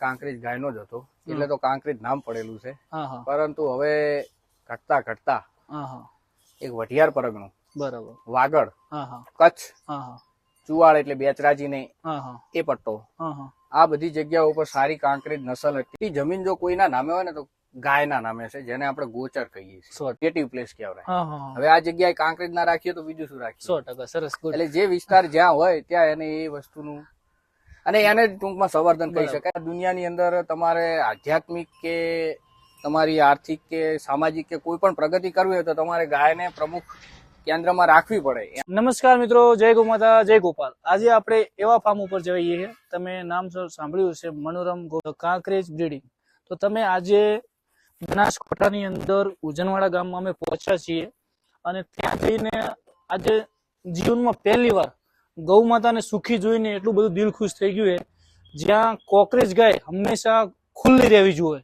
કાંકરેજ ગાયનો જ હતો. એટલે તો કાંકરેજ નામ પડેલું છે. પરંતુ હવે ઘટતા ઘટતા એક વઢિયાર પરગણું. બરાબર. વાગડ કચ્છ ચુવાડ એટલે બેચરાજી ને એ પટ્ટો. આ બધી જગ્યાઓ ઉપર સારી કાંકરેજ નસલ હતી. જમીન જો કોઈના નામે હોય ને તો ગાયના નામે છે જેને આપણે ગોચર કહીએ છીએ. પ્લેસ કહેવાય. હવે આ જગ્યાએ કાંકરેજ ના રાખીએ તો બીજું શું રાખીએ? સો ટકા. સરસ. એટલે જે વિસ્તાર જ્યાં હોય ત્યાં એને એ વસ્તુનું અને એને ટૂંકમાં સંવર્ધન કહી શકાય. દુનિયાની અંદર તમારે આધ્યાત્મિક કે તમારી આર્થિક કે સામાજિક કે કોઈ પણ પ્રગતિ કરવી હોય તો તમારે ગાયને પ્રમુખ કેન્દ્રમાં રાખવી પડે. નમસ્કાર મિત્રો જય ગોમાતા જય ગોપાલ. આજે આપણે એવા ફાર્મ ઉપર જઈએ છીએ. તમે નામ સર સાંભળ્યું છે મનોરમ ગો- કાંકરેજ બ્રીડિંગ તો તમે આજે બનાસકાંઠાની અંદર ઉજનવાડા ગામમાં અમે પહોંચ્યા છીએ. અને ત્યાં જઈને આજે જીવનમાં પહેલી વાર ગૌ માતાને સુખી જોઈને એટલું બધું દિલ ખુશ થઈ ગયું છે જ્યાં કોકરેજ ગાય હંમેશા ખુલ્લી રહેવી જોઈએ.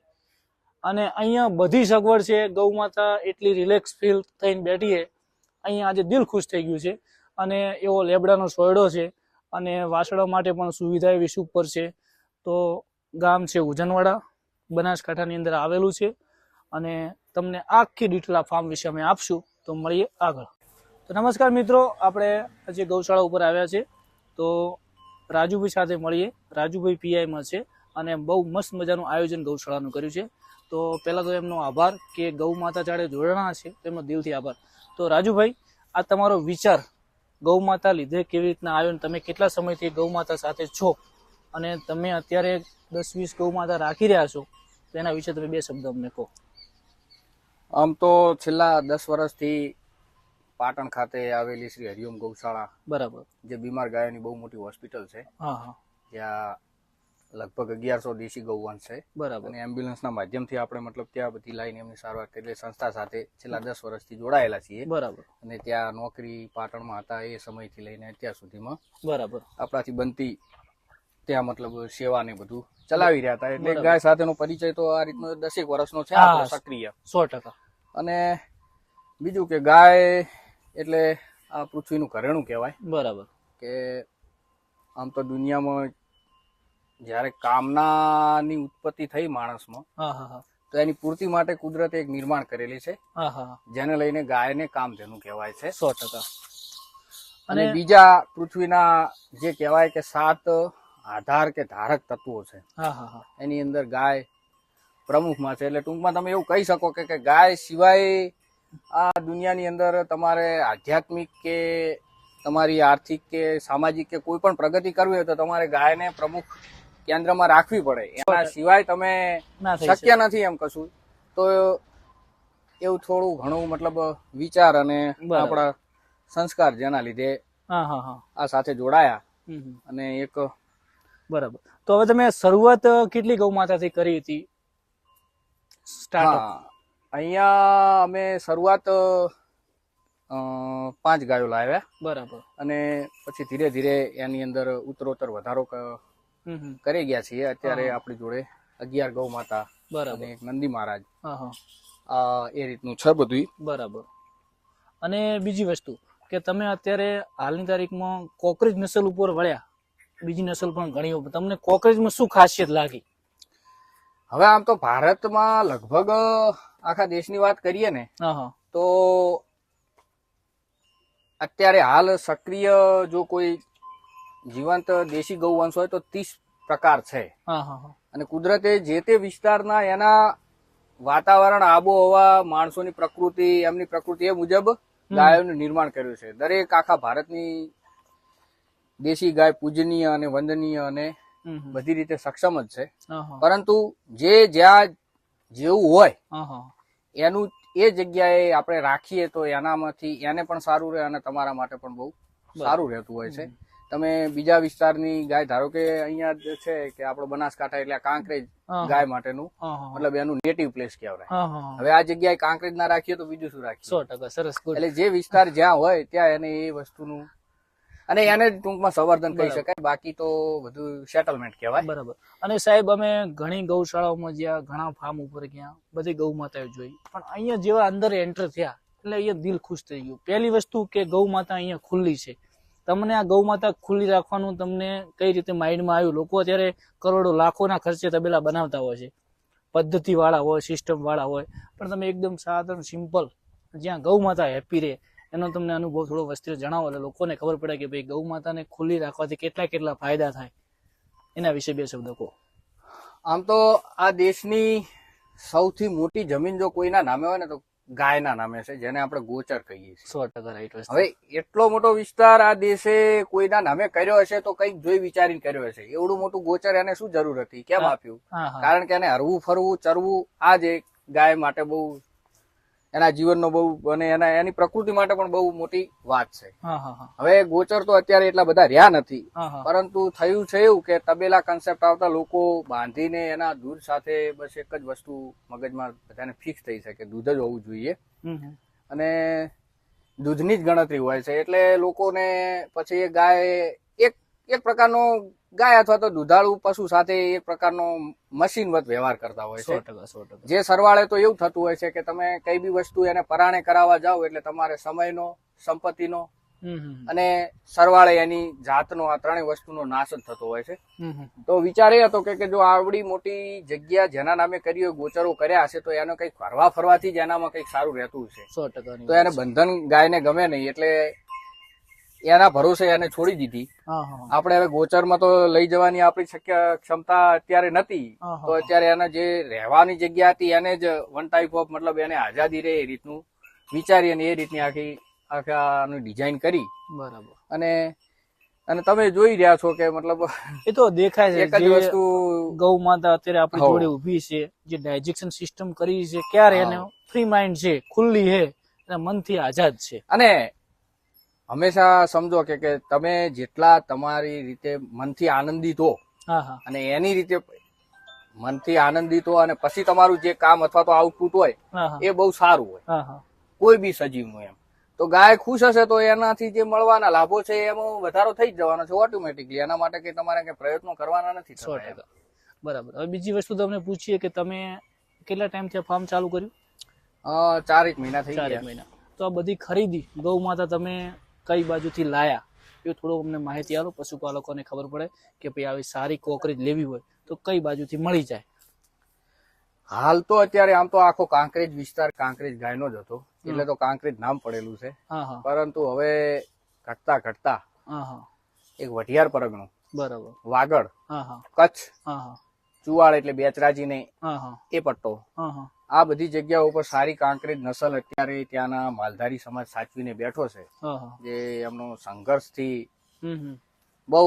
અને અહીંયા બધી સગવડ છે, ગૌ માતા એટલી રિલેક્સ ફીલ થઈને બેઠી છે અહીંયા આજે દિલ ખુશ થઈ ગયું છે. અને એવો લેબડાનો સોયડો છે અને વાસળા માટે પણ સુવિધા એવી સુપર છે. તો ગામ છે ઉજનવાડા, બનાસકાંઠાની અંદર આવેલું છે. અને તમને આખી ડિટેલ ફાર્મ વિશે અમે આપશું. તો મળીએ આગળ. તો નમસ્કાર મિત્રો, આપણે આજે ગૌશાળા ઉપર આવ્યા છે તો રાજુભાઈ સાથે મળીએ. રાજુભાઈ પીઆઈમાં છે અને બહુ મસ્ત મજાનું આયોજન ગૌશાળાનું કર્યું છે. તો પહેલાં તો એમનો આભાર કે ગૌ માતા જાડે જોડાણા છે તેમનો દિલથી આભાર. તો રાજુભાઈ, આ તમારો વિચાર ગૌ માતા લીધે કેવી રીતના આવ્યો તમે કેટલા સમયથી ગૌ માતા સાથે છો? અને તમે અત્યારે દસ વીસ ગૌ માતા રાખી રહ્યા છો, તો એના વિશે તમે બે શબ્દ અમને કહો. આમ તો છેલ્લા દસ વર્ષથી પાટણ ખાતે આવેલી શ્રી હરિઓમ ગૌશાળા બરાબર. જે બીમાર ગાયોની બહુ મોટી હોસ્પિટલ છે. જ્યાં લગભગ અગિયારસો દેશી ગૌવંશ છે. બરાબર. અને એમ્બ્યુલન્સના માધ્યમથી આપણે મતલબ ત્યાં બધી લાઈન એમની સારવાર એટલે સંસ્થા સાથે છેલ્લા દસ વર્ષથી જોડાયેલા છીએ. બરાબર. અને ત્યાં નોકરી પાટણમાં હતા એ સમયથી લઈને અત્યાર સુધીમાં બરાબર. આપણાથી બનતી ત્યાં મતલબ સેવા ને બધું ચલાવી રહ્યા હતા. એટલે. ગાય સાથેનો પરિચય તો આ રીતનો દસેક વર્ષનો છે સક્રિય. સો ટકા. અને બીજું કે ગાય એટલે આ પૃથ્વીનું ઘરેણું કહેવાય. બરાબર. કે આમ તો દુનિયામાં જ્યારે કામનાની ઉત્પત્તિ થઈ માણસમાં તો એની પૂર્તિ માટે કુદરતે એક નિર્માણ કરેલી છે. જેને લઈને ગાયને કામધેનુ કહેવાય છે. સો ટકા. અને બીજા પૃથ્વીના જે કહેવાય કે સાત આધાર કે ધારક તત્વો છે એની અંદર ગાય પ્રમુખમાં છે. એટલે ટૂંકમાં તમે એવું કહી શકો કે ગાય સિવાય આ દુનિયાની અંદર તમારે આધ્યાત્મિક કે તમારી આર્થિક કે સામાજિક કે કોઈ પણ પ્રગતિ કરવી હોય તો તમારે ગાયને પ્રમુખ કેન્દ્રમાં રાખવી પડે. એના સિવાય તમે શક્ય નથી એમ કશું. તો એવું થોડું ઘણું મતલબ વિચાર અને. આપણા સંસ્કાર જેના લીધે આ સાથે જોડાયા. અને એક બરાબર. તો હવે તમે શરૂઆત કેટલી ગૌ માતાથી કરી હતી? સ્ટાર્ટ અહીંયા અમે શરૂઆત પાંચ ગાયો લાવ્યા. બરાબર. અને પછી ધીરે ધીરે એની અંદર ઉત્તરોત્તર વધારો. કરી ગયા છીએ. અત્યારે આપણી જોડે અગિયાર ગૌ માતા બરાબર. નંદી મહારાજ. હા હા. એ રીતનું છે બધું બરાબર. અને બીજી વસ્તુ કે તમે અત્યારે હાલની તારીખમાં કોકરેજ નસલ ઉપર વળ્યા. બીજી નસલ પણ ઘણી તમને કોકરેજમાં શું ખાસિયત લાગી? હવે આમ તો ભારતમાં લગભગ આખા દેશની વાત કરીએ ને તો અત્યારે હાલ સક્રિય જો કોઈ જીવંત દેશી ગૌવંશ હોય તો ત્રીસ પ્રકાર છે. અને કુદરતે જે તે વિસ્તારના એના વાતાવરણ આબોહવા માણસોની પ્રકૃતિ એમની પ્રકૃતિ એ મુજબ ગાયોનું નિર્માણ કર્યું છે. દરેક આખા ભારતની દેશી ગાય પૂજનીય અને વંદનીય અને. બધી રીતે સક્ષમ જ છે. પરંતુ જે જ્યાં જેવું હોય એનું એ જગ્યાએ આપણે રાખીએ તો એનામાંથી એને પણ સારું રહે અને તમારા માટે પણ બહુ સારું રહેતું હોય છે. તમે બીજા વિસ્તારની ગાય ધારો કે અહીંયા જ છે કે આપણો બનાસકાંઠા એટલે કાંકરેજ ગાય માટેનું મતલબ એનું નેટિવ પ્લેસ કહેવાય. હવે આ જગ્યાએ કાંકરેજ ના રાખીએ તો બીજું શું રાખીએ? સો ટકા સરસ એટલે જે વિસ્તાર જ્યાં હોય ત્યાં એને એ વસ્તુનું અને એને ટૂંકમાં સંવર્ધન કહી શકાય. બાકી તો બધું સેટલમેન્ટ કહેવાય. બરાબર. અને સાહેબ અમે ઘણી ગૌશાળાઓમાં જ્યાં ઘણા ફાર્મ ઉપર ગયા બધી ગૌ માતાઓ જોઈ. પણ અહીંયા જેવા અંદર એન્ટર થયા એટલે અહીંયા દિલ ખુશ થઈ ગયું. પહેલી વસ્તુ કે ગૌ માતા અહીંયા ખુલ્લી છે. તમને આ ગૌ માતા ખુલ્લી રાખવાનું તમને કઈ રીતે માઇન્ડમાં આવ્યું? લોકો અત્યારે કરોડો લાખોના ખર્ચે તબેલા બનાવતા હોય છે. પદ્ધતિવાળા હોય સિસ્ટમવાળા હોય. પણ તમે એકદમ સાધારણ સિમ્પલ જ્યાં ગૌ માતા હેપી રહે એનો તમને અનુભવ થોડો વસ્તી જણાવો એટલે લોકોને ખબર પડે કે ભાઈ ગૌ માતાને ખુલ્લી રાખવાથી કેટલા કેટલા ફાયદા થાય. એના વિશે બે શબ્દ કહો. આમ તો આ દેશની સૌથી મોટી જમીન જો કોઈના નામે હોય ને તો ગાયના નામે છે જેને આપણે ગોચર કહીએ છીએ. સો ટકા રાઈટ હવે એટલો મોટો વિસ્તાર આ દેશે કોઈના નામે કર્યો હશે તો કંઈક જોઈ વિચારીને કર્યો હશે. એવડું મોટું ગોચર એને શું જરૂર હતી? કેમ આપ્યું? કારણ કે એને હરવું ફરવું ચરવું આ જ એક ગાય માટે બહુ એના જીવનનો બહુ અને એના એની પ્રકૃતિ માટે પણ બહુ મોટી વાત છે. હવે ગોચર તો અત્યારે એટલા બધા રહ્યા નથી. પરંતુ થયું છે એવું કે તબેલા કન્સેપ્ટ આવતા લોકો બાંધીને એના દૂધ સાથે બસ એક જ વસ્તુ મગજમાં બધાને ફિક્સ થઈ છે કે દૂધ જ હોવું જોઈએ. અને દૂધની જ ગણતરી હોય છે. એટલે લોકોને પછી એ ગાય એક પ્રકારનો ગાય અથવા તો દુધાળુ પશુ સાથે એક પ્રકારનો મશીનવત વ્યવહાર કરતા હોય છે. જે સરવાળે તો એવું થતું હોય છે કે તમે કઈ બી વસ્તુ એને પરાણે કરાવવા જાઓ એટલે તમારે સમયનો સંપત્તિનો અને સરવાળે એની જાતનો આ ત્રણેય વસ્તુનો નાશ જ થતો હોય છે. તો વિચાર એ હતો કે જો આવડી મોટી જગ્યા જેના નામે કરી હોય ગોચરો કર્યા હશે તો એનો કંઈક ફરવા ફરવાથી જ એનામાં કંઈક સારું રહેતું ટકાની તો એને બંધન ગાયને ગમે નહીં એટલે એના ભરોસે એને છોડી દીધી. આપણે હવે ગોચરમાં તો લઈ જવાની આપણી શક્ય ક્ષમતા અત્યારે નથી. તો અત્યારે એને જે રહેવાની જગ્યા હતી એને જ વન ટાઈપ ઓફ મતલબ એને આઝાદી રહે એ રીતનું વિચારી અને એ રીતની આખી આખાનું ડિઝાઇન કરી. બરાબર. અને અને તમે જોઈ રહ્યા છો કે મતલબ એ તો દેખાય છે જ વસ્તુ ગૌ માતા અત્યારે આપણી. જોડે ઊભી છે જે ડાયજેક્શન સિસ્ટમ કરી છે ક્યારે એને ફ્રી માઇન્ડ છે ખુલ્લી છે અને મનથી આઝાદ છે. અને હંમેશા સમજો કે કે તમે જેટલા તમારી રીતે મનથી આનંદિત હો અને એની રીતે મનથી આનંદિત હો અને પછી તમારું જે કામ અથવા તો આઉટપુટ હોય એ બહુ સારું હોય. કોઈ બી સજીવનું એમ. તો ગાય ખુશ હશે તો એનાથી જે મળવાના લાભો છે એમાં વધારો થઈ જ જવાનો છે ઓટોમેટિકલી એના માટે કે તમારે કઈ પ્રયત્નો કરવાના નથી સો ટકા. બરાબર. હવે બીજી વસ્તુ તમને પૂછીએ કે તમે કેટલા ટાઈમથી ફાર્મ ચાલુ કર્યું? ચાર એક મહિના થઈ ગયા. મહિના. તો આ બધી ખરીદી ગૌ માતા તમે કઈ બાજુથી લાયા એ થોડું અમને માહિતી આપો. પશુપાલકોને ખબર પડે કે ભાઈ આવી સારી કોકરી લેવી હોય તો કઈ બાજુથી મળી જાય. હાલ તો અત્યારે આમ તો આખો કાંકરેજ વિસ્તાર કાંકરેજ ગાયનો જ હતો. એટલે તો કાંકરેજ નામ પડેલું છે. હા હા. પરંતુ હવે ઘટતા ઘટતા હા હા. એક વઢિયાર પરગણું. બરાબર. વાગડ હા હા. કચ્છ હા હા. ચુવાડ એટલે બેચરાજી ને હા હા. એ પટ્ટો. હા હા. આ બધી જગ્યાઓ ઉપર સારી કાંકરેજ નસલ અત્યારે ત્યાંના માલધારી સમાજ સાચવીને બેઠો છે. જે એમનો સંઘર્ષથી બહુ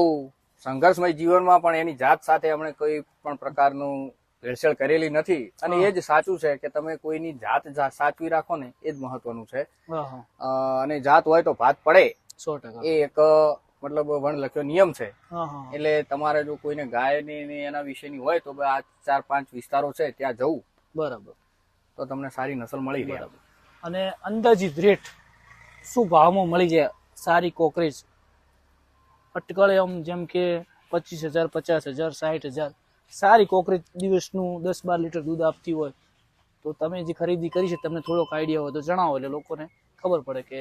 સંઘર્ષમય જીવનમાં પણ એની જાત સાથે એમણે કોઈ પણ પ્રકારનું ભેળસેળ કરેલી નથી. અને એ જ સાચું છે કે તમે કોઈની જાત સાચવી રાખો ને એ જ મહત્વનું છે. અને જાત હોય તો ભાત પડે. સો ટકા. એ એક મતલબ વણ લખ્યો નિયમ છે. એટલે તમારે જો કોઈને ગાયની ને એના વિશેની હોય તો આ ચાર પાંચ વિસ્તારો છે ત્યાં જવું. બરાબર. તો તમને સારી નસલ મળી રહે અને અંદાજિત રેટ શું ભાવમાં મળી જાય? સારી કોકરેજ અટકળે આમ જેમ કે પચીસ હજાર પચાસ હજાર સાઠ હજાર. સારી કોકરેજ દિવસનું દસ બાર લીટર દૂધ આપતી હોય તો તમે જે ખરીદી કરી છે તમને થોડોક આઈડિયા હોય તો જણાવો એટલે લોકોને ખબર પડે કે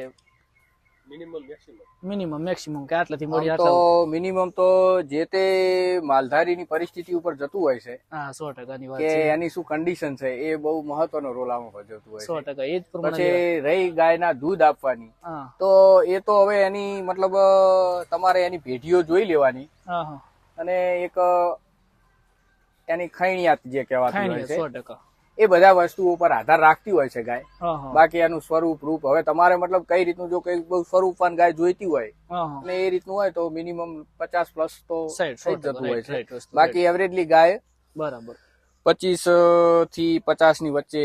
મિનિમમ મેક્સિમમ કે આટલાથી મળી તો મિનિમમ તો જે તે માલધારીની પરિસ્થિતિ ઉપર જતું હોય છે હા સો ટકાની વાત કે છે. એની શું કન્ડિશન છે એ બહુ મહત્વનો રોલ આમાં ભજવતું હોય સો ટકા એ જ પ્રમાણે પછી રહી ગાયના દૂધ આપવાની તો એ તો હવે એની મતલબ તમારે એની પેઢીઓ જોઈ લેવાની. હા હા. અને એક એની ખૈણિયાત જે કહેવાતી હોય છે. સો ટકા. એ બધા વસ્તુઓ પર આધાર રાખતી હોય છે ગાય. બાકી એનું સ્વરૂપ રૂપ હવે તમારે મતલબ કઈ રીતનું જો કઈ બહુ સ્વરૂપવાન ગાય જોઈતી હોય અને એ રીતનું હોય તો મિનિમમ પચાસ પ્લસ તો થઈ જતું હોય છે. બાકી એવરેજલી ગાય બરાબર. પચીસથી પચાસની વચ્ચે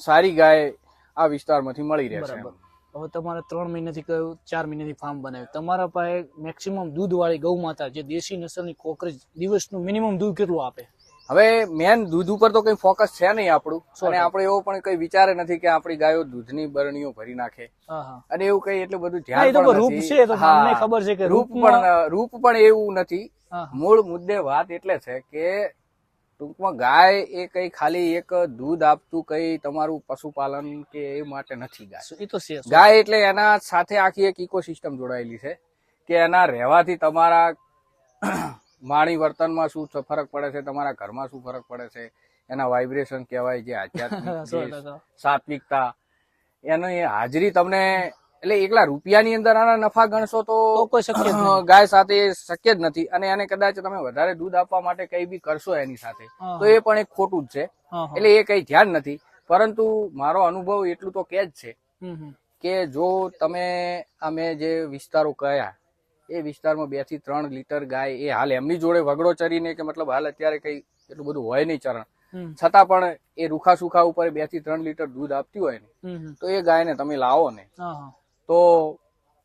સારી ગાય આ વિસ્તારમાંથી મળી રહે છે બરાબર. હવે તમારે ત્રણ મહિનાથી કયું ચાર મહિનાથી ફાર્મ બનાવ્યું. તમારા પાસે મેક્સિમમ દૂધ વાળી ગૌ માતા જે દેશી નસલની કોકરેજ દિવસનું મિનિમમ દૂધ કેટલું આપે? હવે મેન દૂધ ઉપર તો કઈ ફોકસ છે નહીં આપણું. અને આપણે એવો પણ કઈ વિચારે નથી કે આપણી ગાયો દૂધની બરણીઓ ભરી નાખે. અને એવું કઈ એટલું બધું ધ્યાન રૂપ છે, ખબર છે કે રૂપ પણ રૂપ પણ એવું નથી. મૂળ મુદ્દે વાત એટલે છે કે ટૂંકમાં ગાય એ કઈ ખાલી એક દૂધ આપતું કઈ તમારું પશુપાલન કે એ માટે નથી ગાય. એ તો ગાય એટલે એના સાથે આખી એક ઇકોસિસ્ટમ જોડાયેલી છે કે એના રહેવાથી તમારા વાણી વર્તનમાં શું ફરક પડે છે તમારા ઘરમાં શું ફરક પડે છે એના વાઇબ્રેશન કહેવાય જે આધ્યાત્મિક સાત્વિકતા એની હાજરી તમને એટલે એકલા રૂપિયાની અંદર આના નફા ગણશો તો કોઈ શક્ય ગાય સાથે શક્ય જ નથી. અને એને કદાચ તમે વધારે દૂધ આપવા માટે કઈ બી કરશો એની સાથે તો એ પણ એક ખોટું જ છે. એટલે એ કઈ ધ્યાન નથી. પરંતુ મારો અનુભવ એટલું તો કે જ છે. કે જો તમે અમે જે વિસ્તારો કયા એ વિસ્તારમાં બેથી ત્રણ લીટર ગાય એ હાલ. એમની જોડે વગડો ચરીને કે મતલબ હાલ અત્યારે કઈ એટલું બધું હોય નહીં ચરણ. છતાં પણ એ રૂખા સુખા ઉપર બેથી ત્રણ લીટર દૂધ આપતી હોય ને. તો એ ગાયને તમે લાવો ને. તો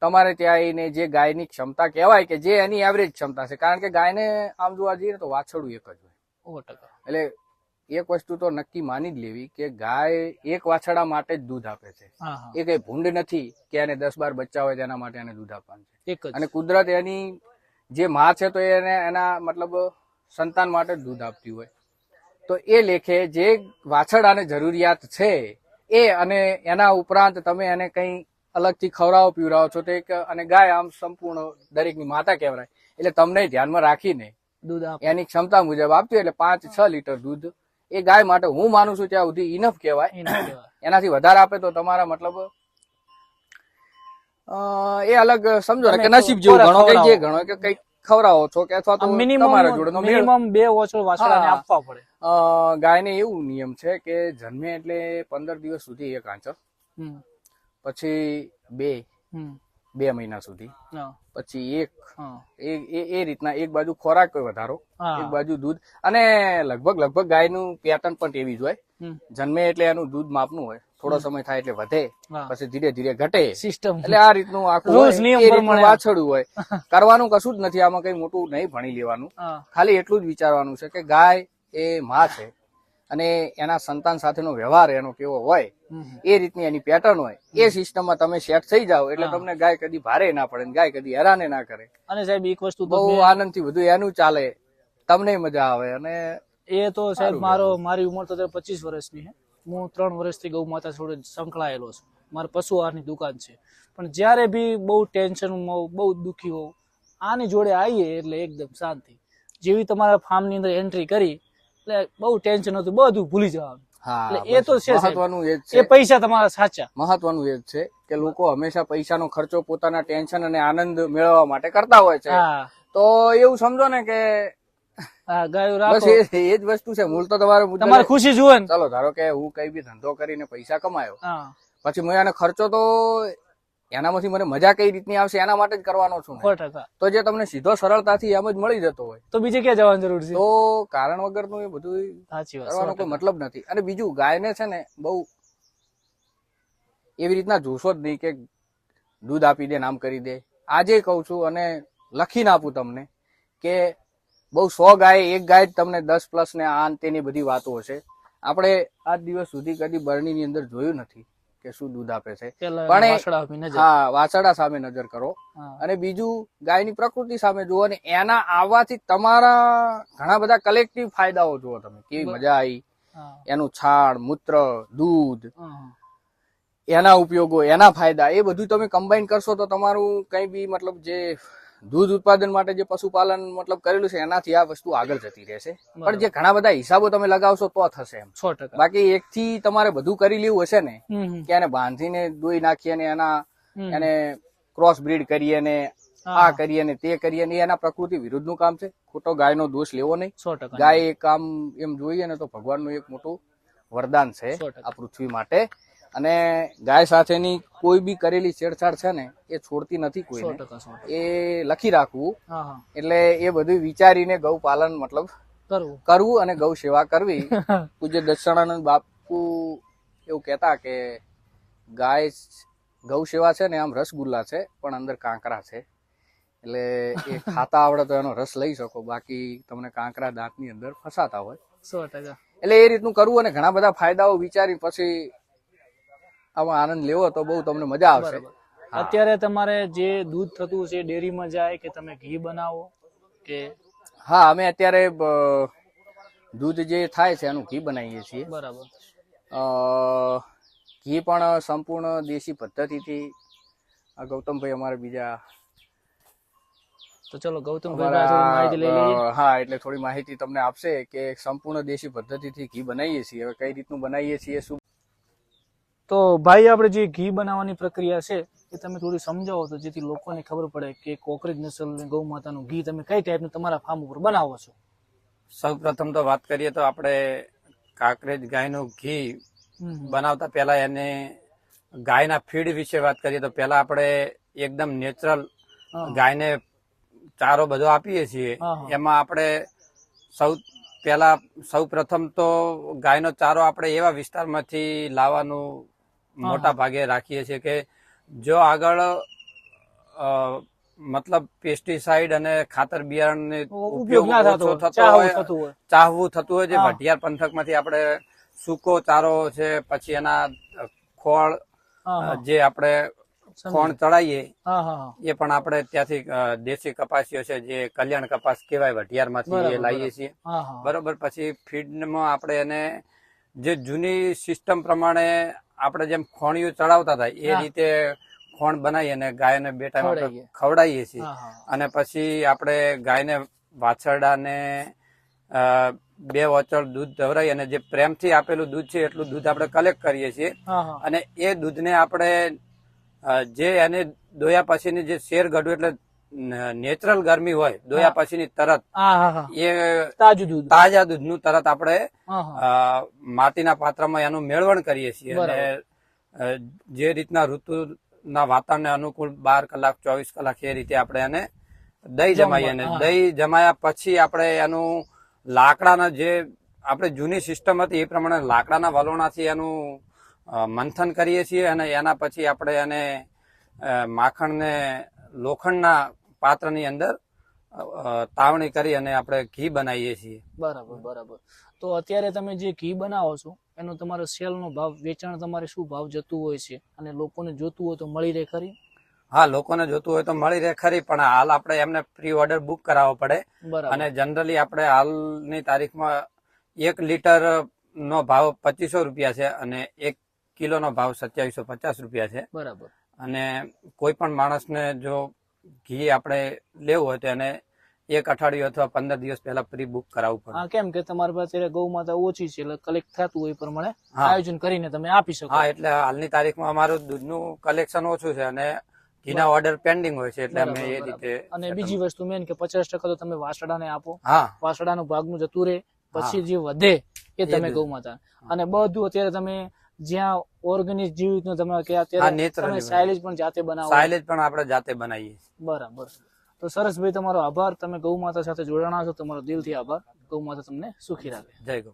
તમારે ત્યાં એને જે ગાયની ક્ષમતા કહેવાય કે જે એની એવરેજ ક્ષમતા છે. કારણ કે ગાયને આમ જોવા જઈએ ને તો વાછરડું એક જ હોય. એટલે એક વસ્તુ તો નક્કી માની જ લેવી કે ગાય એક વાછડા માટે જ દૂધ આપે છે. એ કઈ ભૂંડ નથી કે એને દસ બાર બચ્ચા હોય તેના માટે એને દૂધ આપવાનું છે. અને કુદરત એની જે માં છે તો એને એના મતલબ સંતાન માટે જ દૂધ આપતી હોય. તો એ લેખે જે વાછડાને જરૂરિયાત છે એ અને એના ઉપરાંત તમે એને કંઈ અલગથી ખવડાવો પીવડાવો છો તો એક અને ગાય આમ સંપૂર્ણ દરેકની માતા કહેવાય. એટલે તમને ધ્યાનમાં રાખીને દૂધ આપ. એની ક્ષમતા મુજબ આપતી એટલે પાંચ છ લીટર દૂધ એ ગાય માટે હું માનું છું ત્યાં સુધી ઇનફ કહેવાય એનાથી વધારે આપે તો તમારા મતલબ એ અલગ સમજો ને કે નસીબ જેવું ગણો કે જે. ગણો કે કઈ ખવડાવો છો કે અથવા તો તમારા જોડે મિનિમમ બે ઓછો વાછરડાને હા. આપવા પડે ગાયને એવું નિયમ છે કે જન્મે એટલે પંદર દિવસ સુધી એક આંચર પછી બે. બે મહિના સુધી. પછી એક એ રીતના એક બાજુ ખોરાક વધારો એક બાજુ દૂધ. અને લગભગ લગભગ ગાયનું પેટર્ન પણ એવી જ હોય. જન્મે એટલે એનું દૂધ માપનું હોય. થોડો સમય થાય એટલે વધે પછી ધીરે ધીરે ઘટે. સિસ્ટમ એટલે આ રીતનું આખું. વાછરડું હોય. કરવાનું કશું જ નથી આમાં કઈ મોટું નહીં ભણી લેવાનું. ખાલી એટલું જ વિચારવાનું છે કે ગાય એ માં છે. અને એના સંતાન સાથેનો વ્યવહાર એનો કેવો હોય. એ રીતની એની પેટર્ન હોય. એ સિસ્ટમમાં તમે સેટ થઈ જાઓ એટલે તમને ગાય કદી ભારે ના પડે ગાય કદી હેરાને ના કરે. અને સાહેબ એક વસ્તુ બહુ આનંદથી બધું એનું ચાલે. તમને મજા આવે અને એ તો સાહેબ મારો મારી ઉંમર તો પચીસ વર્ષની છે. હું ત્રણ વર્ષથી ગૌ માતા જોડે સંકળાયેલો છું. મારે પશુ આહારની દુકાન છે. પણ જ્યારે બી બહુ ટેન્શનમાં હોઉં બહુ દુઃખી હોઉં આની જોડે આવીએ એટલે એકદમ શાંતિ. જેવી તમારા ફાર્મની અંદર એન્ટ્રી કરી એટલે બહુ ટેન્શન હતું બધું ભૂલી જવાનું. એ તો છે મહત્વનું એ છે. પૈસા તમારા સાચા. મહત્વનું એ છે કે લોકો હંમેશા પૈસાનો ખર્ચો પોતાના ટેન્શન અને આનંદ મેળવવા માટે કરતા હોય છે. તો એવું સમજો ને કે હા બસ એ જ વસ્તુ છે. મૂળ તો તમારે તમારે ખુશી જુએ ને. ચાલો ધારો કે હું કઈ બી ધંધો કરીને પૈસા કમાયો. પછી મેં આને ખર્ચો તો એનામાંથી મને મજા કઈ રીતની આવશે એના માટે જ કરવાનો છું તો જે તમને સીધો સરળતાથી એમ જ મળી જતો હોય. તો બીજે ક્યાં જવાની જરૂર છે? તો કારણ વગરનું એ બધું કરવાનો કોઈ મતલબ નથી. અને બીજું ગાયને છે ને બહુ એવી રીતના જોશો જ નહીં કે દૂધ આપી દે નામ કરી દે. આજે કહું છું અને લખીને આપું તમને કે બહુ સો ગાય એક ગાય જ તમને દસ પ્લસ ને આ તેની બધી વાતો હશે. આપણે આજ દિવસ સુધી કદી બરણીની અંદર જોયું નથી. કે શું દૂધ આપે છે. પણ. હા વાછડા સામે નજર કરો. અને બીજું ગાયની પ્રકૃતિ સામે જુઓ અને એના આવવાથી તમારા ઘણા બધા કલેક્ટિવ ફાયદાઓ જુઓ તમે. કેવી મજા આવી. એનું છાણ મૂત્ર દૂધ એના ઉપયોગો એના ફાયદા એ બધું તમે કમ્બાઈન કરશો તો તમારું કઈ બી મતલબ જે દૂધ ઉત્પાદન માટે જે પશુપાલન મતલબ કરેલું છે એનાથી આ વસ્તુ આગળ જતી રહેશે. પણ જે ઘણા બધા હિસાબો તમે લગાવશો તો થશે એમ. સો બાકી એક થી તમારે બધું કરી લેવું હશે ને. કે એને બાંધીને દોઈ નાખીએ ને એના એને ક્રોસ બ્રીડ કરીએ ને આ કરીએ ને તે કરીએ ને એના પ્રકૃતિ વિરુદ્ધનું કામ છે. ખોટો ગાયનો દોષ લેવો નહીં. ગાય એક કામ એમ જોઈએ ને તો ભગવાનનું એક મોટું વરદાન છે આ પૃથ્વી માટે. અને ગાય સાથેની કોઈ બી કરેલી છેડછાડ છે ને એ છોડતી નથી ટકા. એ લખી રાખવું. એટલે એ બધું વિચારીને ગૌ પાલન મતલબ કરવું. કરવું અને ગૌ સેવા કરવી. પૂજ્ય દક્ષાણાનંદ બાપુ એવું કહેતા કે ગાય ગૌ સેવા છે ને આમ રસગુલ્લા છે પણ અંદર કાંકરા છે. એટલે એ ખાતા આવડે તો એનો રસ લઈ શકો. બાકી તમને કાંકરા દાંતની અંદર ફસાતા હોય. એટલે એ રીતનું કરવું અને ઘણા બધા ફાયદાઓ વિચારી પછી આમાં આનંદ લેવો તો બહુ તમને મજા આવશે. અત્યારે તમારે જે દૂધ થતું છે ડેરીમાં જાય કે તમે ઘી બનાવો કે હા અમે અત્યારે દૂધ જે થાય છે એનું ઘી બનાવીએ છીએ. બરાબર. ઘી પણ સંપૂર્ણ દેશી પદ્ધતિથી. આ ગૌતમભાઈ અમારે બીજા તો ચલો ગૌતમભાઈ હા એટલે થોડી માહિતી તમને આપશે કે સંપૂર્ણ દેશી પદ્ધતિથી ઘી બનાવીએ છીએ. હવે કઈ રીતનું બનાવીએ છીએ શું તો ભાઈ આપણે જે ઘી બનાવવાની પ્રક્રિયા છે એ તમે થોડી સમજાવો તો જેથી લોકોને ખબર પડે કે કોકરેજ નસલ ગૌ માતાનું ઘી તમે કઈ ટાઈપનું તમારા ફાર્મ ઉપર બનાવો છો સૌ પ્રથમ તો વાત કરીએ તો આપણે કાકરેજ ગાયનું ઘી બનાવતા પહેલા એને ગાયના ફીડ વિશે વાત કરીએ તો પહેલા આપણે એકદમ નેચરલ. ગાયને ચારો બધો આપીએ છીએ. એમાં આપણે સૌ પહેલા સૌ પ્રથમ તો ગાયનો ચારો આપણે એવા વિસ્તારમાંથી લાવવાનું મોટા ભાગે રાખીએ છીએ કે જો આગળ મતલબ પેસ્ટિસાઇડ અને ખાતર બિયારણનો ઉપયોગ ના થતો હોય ચાહવું થતું હોય. જે ભટિયાર પંથકમાંથી આપણે સૂકો ચારો છે પછી એના ખોળ. જે આપણે ખોણ ચડાવીએ એ પણ આપણે ત્યાંથી દેશી કપાસીઓ છે જે કલ્યાણ કપાસ કહેવાય વઢિયારમાંથી માંથી એ લાવીએ છીએ. બરોબર પછી ફીડમાં આપણે એને જે જૂની સિસ્ટમ પ્રમાણે આપણે જેમ ખોણિયું ચડાવતા હતા એ રીતે ખોણ બનાવી અને ગાયને બે ટાઈમ ખવડાવીએ. છીએ. અને પછી આપણે ગાયને વાછરડાને બે વચળ દૂધ ધવરાઈ અને જે પ્રેમથી આપેલું દૂધ છે એટલું દૂધ આપણે કલેક્ટ કરીએ છીએ. અને એ દૂધને આપણે જે એને દોયા પછીની જે શેર ગઢું એટલે નેચરલ ગરમી હોય દોયા પછીની તરત. એ તાજું દૂધ. તાજા દૂધનું તરત આપણે માટીના પાત્રમાં એનું મેળવણ કરીએ છીએ. અને જે રીતના ઋતુના વાતાવરણને અનુકૂળ બાર કલાક ચોવીસ કલાક એ રીતે આપણે એને દહીં જમાઈએ અને દહીં જમાયા પછી આપણે એનું લાકડાના જે આપણે જૂની સિસ્ટમ હતી એ પ્રમાણે લાકડાના વલોણાથી એનું મંથન કરીએ છીએ અને એના પછી આપણે એને માખણને લોખંડના પાત્રની અંદર તાવણી કરી અને આપણે ઘી બનાવીએ છીએ. બરાબર બરાબર. તો અત્યારે તમે જે ઘી બનાવો છો એનો તમારો સેલનો ભાવ વેચાણ તમારે શું ભાવ જતું હોય છે? અને લોકોને જોતું હોય તો મળી રહે ખરી? હા લોકોને જોતું હોય તો મળી રહે ખરી પણ હાલ આપણે એમને પ્રી ઓર્ડર બુક કરાવવો પડે. બરાબર. અને જનરલી આપણે હાલની તારીખમાં એક લીટર નો ભાવ પચીસો રૂપિયા છે અને એક કિલોનો ભાવ સત્યાવીસો પચાસ રૂપિયા છે. બરાબર. અને કોઈ પણ માણસને જો ઘી આપણે લેવું હોય તો એને એક અઠવાડિયું અથવા પંદર દિવસ પહેલા પ્રી બુક કરાવવું પડે. હા કેમ કે તમારી પાસે ગૌ માતા ઓછી છે એટલે કલેક્ટ થતું હોય પ્રમાણે આયોજન કરીને તમે આપી શકો. હા એટલે હાલની તારીખમાં અમારું દૂધનું કલેક્શન ઓછું છે અને ઘીના ઓર્ડર પેન્ડિંગ હોય છે એટલે અમે એ રીતે અને બીજી વસ્તુ મેન કે પચાસ ટકા તો તમે વાસડાને આપો. હા. વાસડાનું ભાગનું જતું રહે પછી જે વધે એ તમે. ગૌ માતા. અને બધું અત્યારે તમે જ્યાં ઓર્ગેનિક જીવિતનું તમે કે અત્યારે તમે. સાયલેજ પણ જાતે બનાવો. સાયલેજ પણ આપણે જાતે બનાવીએ બરાબર. તો સરસ ભાઈ તમારો આભાર. તમે ગૌ માતા સાથે જોડાણા છો. તમારો દિલથી આભાર. ગૌ માતા તમને સુખી રાખે. જય ગૌ.